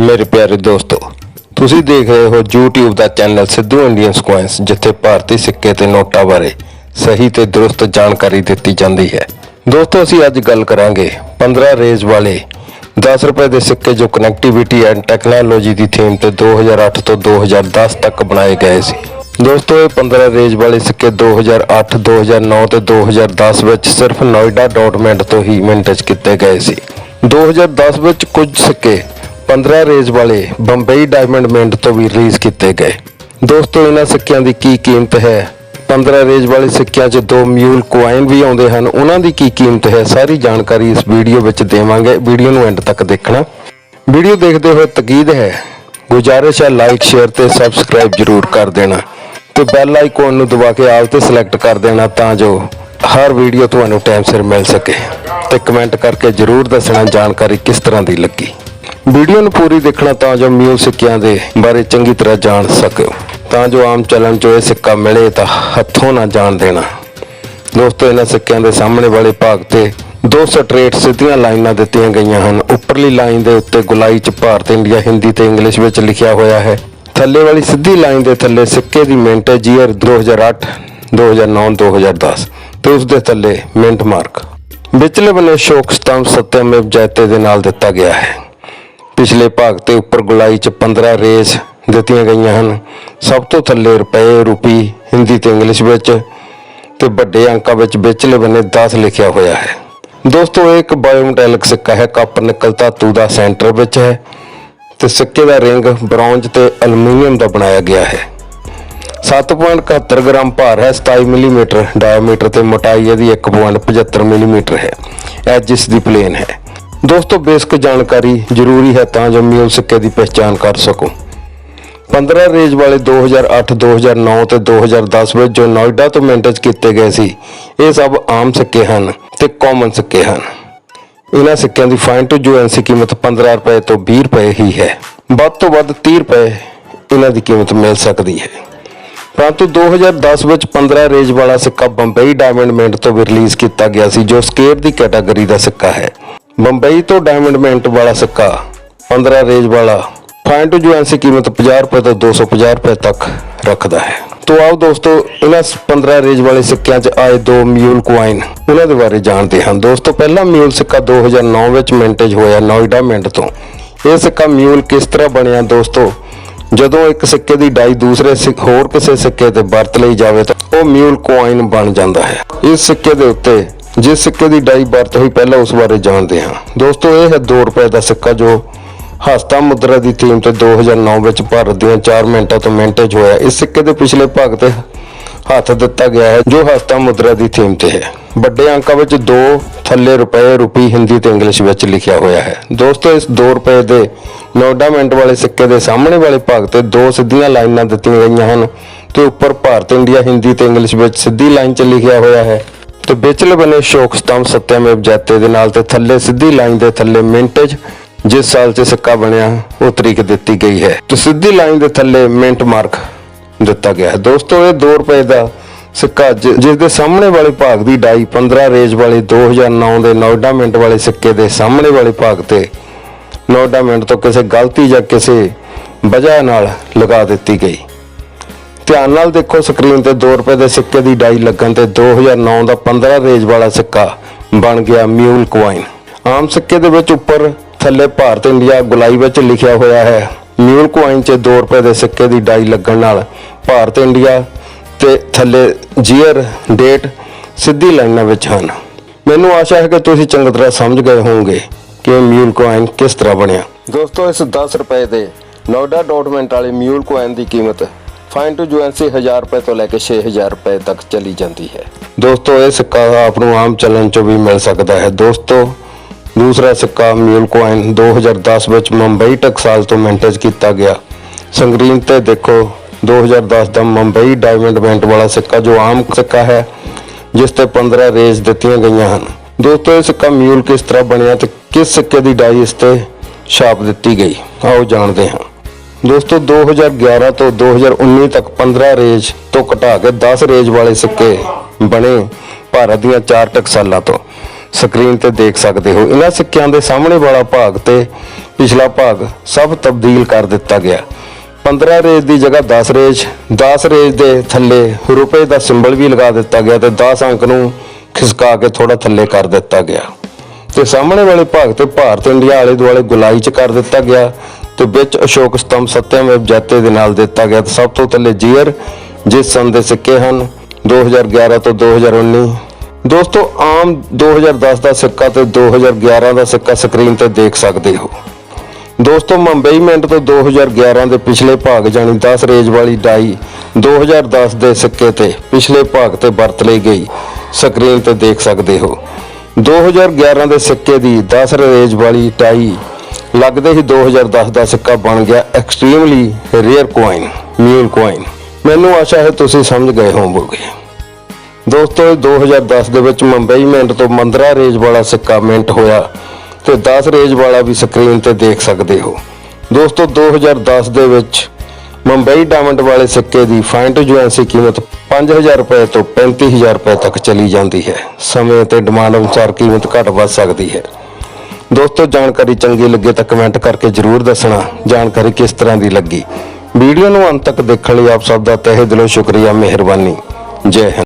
ਮੇਰੇ ਪਿਆਰੇ ਦੋਸਤੋ, ਤੁਸੀਂ ਦੇਖ ਰਹੇ ਹੋ YouTube ਦਾ ਚੈਨਲ ਸਿੱਧੂ ਇੰਡੀਅਨ ਸਕੁਐਂਸ ਜਿੱਥੇ ਭਾਰਤੀ ਸਿੱਕੇ ਤੇ ਨੋਟਾਂ ਬਾਰੇ ਸਹੀ ਤੇ ਦਰੁਸਤ ਜਾਣਕਾਰੀ ਦਿੱਤੀ ਜਾਂਦੀ ਹੈ। ਦੋਸਤੋ, ਅਸੀਂ ਅੱਜ ਗੱਲ ਕਰਾਂਗੇ 15 ਰੇਜ਼ ਵਾਲੇ 10 ਰੁਪਏ ਦੇ ਸਿੱਕੇ ਜੋ ਕਨੈਕਟੀਵਿਟੀ ਐਂਡ ਟੈਕਨੋਲੋਜੀ ਦੀ ਥੀਮ ਤੇ 2008 ਤੋਂ 2010 ਤੱਕ ਬਣਾਏ ਗਏ ਸੀ। ਦੋਸਤੋ, ਇਹ 15 ਰੇਜ਼ ਵਾਲੇ ਸਿੱਕੇ 2008 2009 ਤੇ 2010 ਵਿੱਚ ਸਿਰਫ ਨੋਇਡਾ ਡਾਟਮੈਂਟ ਤੋਂ ਹੀ ਮਿੰਟ 'ਚ ਕੀਤੇ ਗਏ ਸੀ। 2010 ਵਿੱਚ ਕੁਝ ਸਿੱਕੇ 15 ਰੇਜ਼ ਵਾਲੇ ਬੰਬਈ ਡਾਇਮੰਡ ਮਿੰਟ ਤੋਂ ਵੀ ਰਿਲੀਜ਼ ਕੀਤੇ ਗਏ। ਦੋਸਤੋ, ਇਹਨਾਂ ਸਿੱਕਿਆਂ ਦੀ ਕੀ ਕੀਮਤ ਹੈ? 15 ਰੇਜ਼ ਵਾਲੇ ਸਿੱਕਿਆਂ 'ਚ ਦੋ ਮਿਊਲ ਕੁਆਇਨ ਵੀ ਆਉਂਦੇ ਹਨ। ਉਹਨਾਂ ਦੀ ਕੀ ਕੀਮਤ ਹੈ? ਸਾਰੀ ਜਾਣਕਾਰੀ ਇਸ ਵੀਡੀਓ ਵਿੱਚ ਦੇਵਾਂਗੇ। ਵੀਡੀਓ ਨੂੰ ਐਂਡ ਤੱਕ ਦੇਖਣਾ। ਵੀਡੀਓ ਦੇਖਦੇ ਹੋਏ ਤਕੀਦ ਹੈ। ਗੁਜ਼ਾਰਿਸ਼ ਹੈ ਲਾਈਕ ਸ਼ੇਅਰ ਤੇ ਸਬਸਕ੍ਰਾਈਬ ਜਰੂਰ ਕਰ ਦੇਣਾ। ਤੇ ਬੈਲ ਆਈਕਨ ਨੂੰ ਦਬਾ ਕੇ ਆਲ ਤੇ ਸਿਲੈਕਟ ਕਰ ਦੇਣਾ ਤਾਂ ਜੋ ਹਰ ਵੀਡੀਓ ਤੁਹਾਨੂੰ ਟਾਈਮ ਸਿਰ ਮਿਲ ਸਕੇ। ਤੇ ਕਮੈਂਟ ਕਰਕੇ ਜਰੂਰ ਦੱਸਣਾ ਜਾਣਕਾਰੀ ਕਿਸ ਤਰ੍ਹਾਂ ਦੀ ਲੱਗੀ। ਵੀਡੀਓ ਨੂੰ ਪੂਰੀ ਦੇਖਣਾ ਤਾਂ ਜੋ ਮਿਊ ਸਿੱਕਿਆਂ ਦੇ ਬਾਰੇ ਚੰਗੀ ਤਰ੍ਹਾਂ ਜਾਣ ਸਕੋ। ਤਾਂ ਜੋ ਆਮ ਚੱਲਣ 'ਚੋਂ ਇਹ ਸਿੱਕਾ ਮਿਲੇ ਤਾਂ ਹੱਥੋਂ ਨਾ ਜਾਣ ਦੇਣਾ। ਦੋਸਤੋ, ਇਹਨਾਂ ਸਿੱਕਿਆਂ ਦੇ ਸਾਹਮਣੇ ਵਾਲੇ ਭਾਗ ਤੇ ਦੋ ਸਟ੍ਰੇਟ ਸਿੱਧੀਆਂ ਲਾਈਨਾਂ ਦਿੱਤੀਆਂ ਗਈਆਂ ਹਨ। ਉੱਪਰਲੀ ਲਾਈਨ ਦੇ ਉੱਤੇ ਗੁਲਾਈ 'ਚ ਭਾਰਤ, ਇੰਡੀਆ, ਹਿੰਦੀ ਤੇ ਇੰਗਲਿਸ਼ ਵਿੱਚ ਲਿਖਿਆ ਹੋਇਆ ਹੈ। ਥੱਲੇ ਵਾਲੀ ਸਿੱਧੀ ਲਾਈਨ ਦੇ ਥੱਲੇ ਸਿੱਕੇ ਦੀ ਮਿੰਟ ਜੀਅਰ 2008 2009 2010 ਤੇ ਉਸ ਦੇ ਥੱਲੇ ਮਿੰਟ ਮਾਰਕ। ਵਿਚਲੇ ਬੰਨੇ ਸ਼ੋਕ ਸਤੰਭ ਸਤਿਅਮੇਵ ਜੈਤੇ ਦੇ ਨਾਲ ਦਿੱਤਾ ਗਿਆ ਹੈ। ਪਿਛਲੇ ਭਾਗ ਤੇ ਉੱਪਰ ਗੁਲਾਈ 'ਚ 15 ਰੇਸ ਦਿੱਤੀਆਂ ਗਈਆਂ ਹਨ। ਸਭ ਤੋਂ ਥੱਲੇ ਰੁਪਏ ਰੂਪੀ ਹਿੰਦੀ ਤੇ ਇੰਗਲਿਸ਼ ਵਿੱਚ ਤੇ ਵੱਡੇ ਅੰਕਾਂ ਵਿੱਚ ਵਿਚਲੇ ਬੰਨੇ 10 ਲਿਖਿਆ ਹੋਇਆ ਹੈ। ਦੋਸਤੋ, ਇਹ ਇੱਕ ਬਾਇਓਮੈਟੈਲਿਕ ਸਿੱਕਾ ਹੈ ਕਾਪਰ ਨਿਕਲ ਧਾਤੂ ਦਾ ਸੈਂਟਰ ਵਿੱਚ ਹੈ ਤੇ ਸਿੱਕੇ ਦਾ ਰਿੰਗ ਬ੍ਰੌਂਜ ਤੇ ਐਲੂਮੀਨੀਅਮ ਦਾ ਬਣਾਇਆ ਗਿਆ ਹੈ। 7.71 ਗ੍ਰਾਮ ਭਾਰ ਹੈ 27 ਮਿਲੀਮੀਟਰ ਡਾਇਆਮੀਟਰ ਤੇ ਮੋਟਾਈ ਇਹਦੀ 1.75 ਮਿਲੀਮੀਟਰ ਹੈ। ਐਜ ਇਸ ਦੀ ਪਲੇਨ ਹੈ। ਦੋਸਤੋ, ਬੇਸਿਕ ਜਾਣਕਾਰੀ ਜ਼ਰੂਰੀ ਹੈ ਤਾਂ ਜੋ ਮਿਊਲ ਸਿੱਕੇ ਦੀ ਪਛਾਣ ਕਰ ਸਕੋ। 15 ਰੇਜ ਵਾਲੇ 2008 2009 ਤੇ 2010 ਵਿੱਚ ਜੋ ਨੋਇਡਾ ਤੋਂ ਮੈਂਟੇਜ ਕੀਤੇ ਗਏ ਸੀ, ਇਹ ਸਭ ਆਮ ਸਿੱਕੇ ਹਨ ਤੇ ਕਾਮਨ ਸਿੱਕੇ ਹਨ। ਇਹਨਾਂ ਸਿੱਕਿਆਂ ਦੀ ਫਾਈਨ ਟੂ ਯੂਐਨਸੀ ਕੀਮਤ 15 ਰੁਪਏ ਤੋਂ 20 ਰੁਪਏ ਹੀ ਹੈ। ਵੱਧ ਤੋਂ ਵੱਧ 30 ਰੁਪਏ ਇਹਨਾਂ ਦੀ ਕੀਮਤ ਮਿਲ ਸਕਦੀ ਹੈ। ਪਰੰਤੂ 2010 ਵਿੱਚ 15 ਰੇਜ ਵਾਲਾ ਸਿੱਕਾ ਬੰਬਈ ਡਾਇਮੰਡ ਮਿੰਟ ਤੋਂ ਵੀ ਰਿਲੀਜ਼ ਕੀਤਾ ਗਿਆ ਸੀ, ਜੋ ਸਕੇਰ ਦੀ ਕੈਟਾਗਰੀ ਦਾ ਸਿੱਕਾ ਹੈ। ਬੰਬਈ ਤੋਂ ਡਾਇਮੰਡ ਮਿੰਟ ਵਾਲਾ ਸਿੱਕਾ 15 ਰੇਜ ਵਾਲਾ ਫਾਈਨ ਟੂ ਯੂਐਨਸੀ ਕੀਮਤ 50 ਰੁਪਏ ਤੋਂ 250 ਰੁਪਏ ਤੱਕ ਰੱਖਦਾ ਹੈ। ਤੋ ਆਓ ਦੋਸਤੋ, ਇਹਨਾਂ 15 ਰੇਜ ਵਾਲੇ ਸਿੱਕਿਆਂ 'ਚ ਆਏ ਦੋ ਮਿਊਲ ਕੁਆਇਨ ਉਹਨਾਂ ਦੇ ਬਾਰੇ ਜਾਣਦੇ ਹਾਂ। ਦੋਸਤੋ, ਪਹਿਲਾ ਮਿਊਲ ਸਿੱਕਾ 2009 ਵਿੱਚ ਮਿੰਟੇਜ ਹੋਇਆ ਨੋਇਡਾ ਮਿੰਟ ਤੋਂ। ਇਹ ਸਿੱਕਾ ਮਿਊਲ ਕਿਸ ਤਰ੍ਹਾਂ ਬਣਿਆ ਦੋਸਤੋ? ਜਦੋਂ ਇੱਕ ਸਿੱਕੇ ਦੀ ਡਾਈ ਦੂਸਰੇ ਸਿੱਕ- ਹੋਰ ਕਿਸੇ ਸਿੱਕੇ ਤੇ ਵਰਤ ਲਈ ਜਾਵੇ ਤਾਂ ਉਹ ਮਿਊਲ ਕੁਆਇਨ ਬਣ ਜਾਂਦਾ ਹੈ। ਇਸ ਸਿੱਕੇ ਦੇ ਉੱਤੇ ਜਿਸ ਸਿੱਕੇ ਦੀ ਡਾਈ ਵਰਤ ਹੋਈ ਪਹਿਲਾਂ ਉਸ ਬਾਰੇ ਜਾਣਦੇ ਹਾਂ। ਦੋਸਤੋ, ਇਹ ਹੈ 2 ਰੁਪਏ ਦਾ ਸਿੱਕਾ ਜੋ ਹਸਤਾ ਮੁਦਰਾ ਦੀ ਥੀਮ ਤੇ 2009 ਵਿੱਚ ਭਾਰਤ ਦੀਆਂ 4 ਮਿੰਟਾਂ ਤੋਂ ਮਿੰਟੇਜ ਹੋਇਆ। ਇਸ ਸਿੱਕੇ ਦੇ ਪਿਛਲੇ ਭਾਗ ਤੇ ਹੱਥ ਦਿੱਤਾ ਗਿਆ ਹੈ, ਜੋ ਹਸਤਾ ਮੁਦਰਾ ਦੀ ਥੀਮ ਤੇ ਹੈ। ਵੱਡੇ ਅੰਕਾਂ ਵਿੱਚ 2 ਥੱਲੇ ਰੁਪਏ ਰੁਪੀ ਹਿੰਦੀ ਤੇ ਇੰਗਲਿਸ਼ ਵਿੱਚ ਲਿਖਿਆ ਹੋਇਆ ਹੈ। ਦੋਸਤੋ, ਇਸ 2 ਰੁਪਏ ਦੇ ਨੋਡਾ ਮਿੰਟ ਵਾਲੇ ਸਿੱਕੇ ਦੇ ਸਾਹਮਣੇ ਵਾਲੇ ਭਾਗ ਤੇ ਦੋ ਸਿੱਧੀਆਂ ਲਾਈਨਾਂ ਦਿੱਤੀਆਂ ਗਈਆਂ ਹਨ ਤੇ ਉੱਪਰ ਭਾਰਤ, ਇੰਡੀਆ, ਹਿੰਦੀ ਤੇ ਇੰਗਲਿਸ਼ ਵਿੱਚ ਸਿੱਧੀ ਲਾਈਨ 'ਚ ਲਿਖਿਆ ਹੋਇਆ ਹੈ। ਤੇ ਵਿਚਲੇ ਬੰਨੇ ਸ਼ੋਕ ਸਤੰਭ ਸਤਿਅਮੇਵ ਜੈਤੇ ਦੇ ਨਾਲ ਤੇ ਥੱਲੇ ਸਿੱਧੀ ਲਾਈਨ ਦੇ ਥੱਲੇ ਮਿੰਟੇਜ, ਜਿਸ ਸਾਲ 'ਚ ਸਿੱਕਾ ਬਣਿਆ, ਉਹ ਤਰੀਕ ਦਿੱਤੀ ਗਈ ਹੈ। ਤੇ ਸਿੱਧੀ ਲਾਈਨ ਦੇ ਥੱਲੇ ਮਿੰਟ ਮਾਰਕ ਦਿੱਤਾ ਗਿਆ ਹੈ। ਦੋਸਤੋ, ਇਹ 2 ਰੁਪਏ ਦਾ ਸਿੱਕਾ ਜਿਸ ਦੇ ਸਾਹਮਣੇ ਵਾਲੇ ਭਾਗ ਦੀ ਡਾਈ 15 ਰੇਜ ਵਾਲੇ 2009 ਦੇ ਨੋਇਡਾ ਮਿੰਟ ਵਾਲੇ ਸਿੱਕੇ ਦੇ ਸਾਹਮਣੇ ਵਾਲੇ ਭਾਗ ਤੇ ਨੋਇਡਾ ਮਿੰਟ ਤੋਂ ਕਿਸੇ ਗਲਤੀ ਜਾਂ ਕਿਸੇ ਵਜ੍ਹਾ ਨਾਲ ਲਗਾ ਦਿੱਤੀ ਗਈ। ਧਿਆਨ ਨਾਲ ਦੇਖੋ ਸਕਰੀਨ ਤੇ 2 ਰੁਪਏ ਦੇ ਸਿੱਕੇ ਦੀ ਡਾਈ ਲੱਗਣ ਤੇ 2009 ਦਾ 15 ਰੇਜ ਵਾਲਾ ਸਿੱਕਾ ਬਣ ਗਿਆ ਮਿਊਲ ਕੁਆਇਨ ਆਮ ਸਿੱਕੇ ਦੇ ਵਿੱਚ ਉੱਪਰ ਥੱਲੇ ਭਾਰਤ ਇੰਡੀਆ ਗੁਲਾਈ ਵਿੱਚ ਲਿਖਿਆ ਹੋਇਆ ਹੈ, ਮਿਊਲ ਕੁਆਇਨ 'ਚ 2 ਰੁਪਏ ਦੇ ਸਿੱਕੇ ਦੀ ਡਾਈ ਲੱਗਣ ਨਾਲ ਭਾਰਤ ਇੰਡੀਆ ਤੇ ਥੱਲੇ ਜੀਅਰ, ਡੇਟ ਸਿੱਧੀ ਲਾਈਨਾਂ ਵਿੱਚ ਹਨ। ਮੈਨੂੰ ਆਸ਼ਾ ਹੈ ਕਿ ਤੁਸੀਂ ਚੰਗੀ ਤਰ੍ਹਾਂ ਸਮਝ ਗਏ ਹੋਵੋਗੇ ਕਿ ਇਹ ਮਿਊਲ ਕੁਆਇਨ ਕਿਸ ਤਰ੍ਹਾਂ ਬਣਿਆ। ਦੋਸਤੋ, ਇਸ 10 ਰੁਪਏ ਦੇ ਨੋਡਾ ਡਾਟਮੈਂਟ ਵਾਲੇ ਮਿਊਲ ਕੁਆਇਨ ਦੀ ਕੀਮਤ ਫਾਈਨ ਟੂ ਜੁਐਂਸੀ 1000 ਰੁਪਏ ਤੋਂ ਲੈ ਕੇ 6000 ਰੁਪਏ ਤੱਕ ਚਲੀ ਜਾਂਦੀ ਹੈ। ਦੋਸਤੋ, ਇਹ ਸਿੱਕਾ ਆਪ ਨੂੰ ਆਮ ਚੱਲਣ 'ਚ ਵੀ ਮਿਲ ਸਕਦਾ ਹੈ। ਦੋਸਤੋ, ਦੂਸਰਾ ਸਿੱਕਾ ਮਿਊਲ ਕੁਆਇਨ 2010 ਵਿੱਚ ਮੁੰਬਈ ਟਕਸਾਲ ਤੋਂ ਮਿੰਟੇਜ ਕੀਤਾ ਗਿਆ। ਸੰਗਰੀਨ ਤੇ ਦੇਖੋ 2010 ਦਾ ਮੁੰਬਈ ਡਾਇਮੰਡ ਮਿੰਟ ਵਾਲਾ ਸਿੱਕਾ ਜੋ ਆਮ ਸਿੱਕਾ ਹੈ, ਜਿਸ ਤੇ 15 ਰੇਜ਼ ਦਿੱਤੀਆਂ ਗਈਆਂ ਹਨ। ਦੋਸਤੋ, ਇਹ ਸਿੱਕਾ ਮਿਊਲ ਕਿਸ ਤਰ੍ਹਾਂ ਬਣਿਆ ਤੇ ਕਿਸ ਸਿੱਕੇ ਦੀ ਡਾਈ ਇਸ ਤੇ ਛਾਪ ਦਿੱਤੀ ਗਈ? ਆਓ ਜਾਣਦੇ ਹਾਂ। ਦੋਸਤੋ 2011 ਤੋਂ 2019 ਤੱਕ 15 ਰੇਜ ਤੋਂ ਘਟਾ ਕੇ 10 ਰੇਜ ਵਾਲੇ ਸਿੱਕੇ ਬਣੇ ਭਾਰਤ ਦੀਆਂ ਚਾਰ ਟਕਸਾਲਾਂ ਤੋਂ। ਸਕਰੀਨ ਤੇ ਦੇਖ ਸਕਦੇ ਹੋ। ਇਹਨਾਂ ਸਿੱਕਿਆਂ ਦੇ ਸਾਹਮਣੇ ਵਾਲਾ ਭਾਗ ਤੇ ਪਿਛਲਾ ਭਾਗ ਸਭ ਤਬਦੀਲ ਕਰ ਦਿੱਤਾ ਗਿਆ। 15 ਰੇਜ ਦੀ ਜਗ੍ਹਾ 10 ਰੇਜ 10 ਰੇਜ ਦੇ ਥੱਲੇ ਰੁਪਏ ਦਾ ਸਿੰਬਲ ਵੀ ਲਗਾ ਦਿੱਤਾ ਗਿਆ ਤੇ 10 ਅੰਕ ਨੂੰ ਖਿਸਕਾ ਕੇ ਥੋੜਾ ਥੱਲੇ ਕਰ ਦਿੱਤਾ ਗਿਆ। ਤੇ ਸਾਹਮਣੇ ਵਾਲੇ ਭਾਗ ਤੇ ਭਾਰਤ, ਇੰਡੀਆ ਆਲੇ ਦੁਆਲੇ ਗੁਲਾਈ ਚ ਕਰ ਦਿੱਤਾ ਗਿਆ। ਤੇ ਵਿੱਚ ਅਸ਼ੋਕ ਸਤੰਭ ਸਤਿਅਮੇਵ ਜੈਤੇ ਦੇ ਨਾਲ ਦਿੱਤਾ ਗਿਆ ਤੇ ਸਭ ਤੋਂ ਥੱਲੇ ਜੀਅਰ, ਜਿਸ ਸੰਨ ਦੇ ਸਿੱਕੇ ਹਨ 2011 ਤੋਂ 2019 ਦੋਸਤੋ, ਆਮ 2010 ਦਾ ਸਿੱਕਾ ਤੇ 2011 ਦਾ ਸਿੱਕਾ ਸਕਰੀਨ ਤੇ ਦੇਖ ਸਕਦੇ ਹੋ। ਦੋਸਤੋ, ਮੁੰਬਈ ਮਿੰਟ ਤੋਂ 2011 ਦੇ ਪਿਛਲੇ ਭਾਗ ਜਾਨੀ 10 ਰੇਜ ਵਾਲੀ ਡਾਈ 2010 ਦੇ ਸਿੱਕੇ ਤੇ ਪਿਛਲੇ ਭਾਗ ਤੇ ਵਰਤ ਲਈ ਗਈ। ਸਕਰੀਨ ਤੇ ਦੇਖ ਸਕਦੇ ਹੋ। 2011 ਦੇ ਸਿੱਕੇ ਦੀ 10 ਰੇਜ ਵਾਲੀ ਡਾਈ ਲੱਗਦੇ ਹੀ 2010 ਦਾ ਸਿੱਕਾ ਬਣ ਗਿਆ extremely rare coin mule coin ਮੈਨੂੰ ਆਸ਼ਾ ਹੈ ਤੁਸੀਂ ਸਮਝ ਗਏ ਹੋਵੋਗੇ। ਦੋਸਤੋ ਇਹ 2010 ਦੇ ਵਿੱਚ ਮੁੰਬਈ ਮਿੰਟ ਤੋਂ 15 ਰੇਜ ਵਾਲਾ ਸਿੱਕਾ ਮਿੰਟ ਹੋਇਆ ਤੇ 10 ਰੇਜ ਵਾਲਾ ਵੀ ਸਕਰੀਨ ਤੇ ਦੇਖ ਸਕਦੇ ਹੋ। ਦੋਸਤੋ 2010 ਦੇ ਵਿੱਚ ਮੁੰਬਈ ਡਾਇਮੰਡ ਵਾਲੇ ਸਿੱਕੇ ਦੀ ਫਾਈਨ ਟੂ ਜੁਐਂਸੀ ਕੀਮਤ 5000 ਰੁਪਏ ਤੋਂ 35000 ਰੁਪਏ ਤੱਕ ਚਲੀ ਜਾਂਦੀ ਹੈ। ਸਮੇਂ ਤੇ ਡਿਮਾਂਡ ਅਨੁਸਾਰ ਕੀਮਤ ਘਟ ਵੱਧ ਸਕਦੀ ਹੈ। ਦੋਸਤੋ, ਜਾਣਕਾਰੀ ਚੰਗੀ ਲੱਗੇ ਤਾਂ ਕਮੈਂਟ ਕਰਕੇ ਜਰੂਰ ਦੱਸਣਾ। ਜਾਣਕਾਰੀ ਕਿਸ ਤਰ੍ਹਾਂ ਦੀ ਲੱਗੀ? ਵੀਡੀਓ ਨੂੰ ਅੰਤ ਤੱਕ ਦੇਖਣ ਲਈ ਆਪ ਸਭ ਦਾ ਤਹਿ ਦਿਲੋਂ ਸ਼ੁਕਰੀਆ, ਮਿਹਰਬਾਨੀ। ਜੈ ਹਿੰਦ।